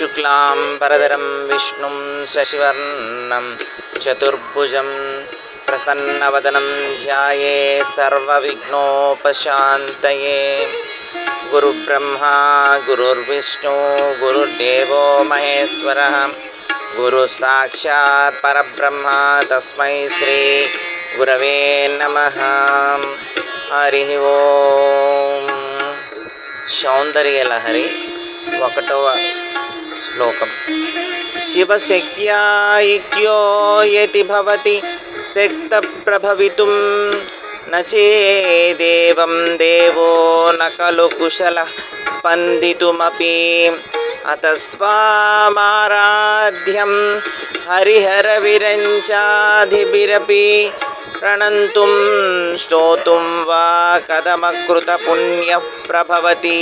शुक्लाम्बरधरं विष्णुं शशिवर्णं चतुर्भुजं प्रसन्नवदनं ध्याये सर्वविघ्नोपशान्तये गुरुब्रह्मा गुरुर्विष्णु गुरुर्देवो महेश्वरः गुरुसाक्षात् परब्रह्मा तस्मै श्री गुरवे नमः हरिः ओं सौन्दर्यलहरि ఒకటవ శ్లోకం. శివశక్త్యా భవతి శక్త ప్రభవితుం న దేవో న ఖలు కుశల స్పందితుమపి అతస్వామారాధ్యం హరిహర విరంచాధిభిరపి ప్రణంతుం స్తోతుం వా కథమకృత పుణ్య ప్రభవతి.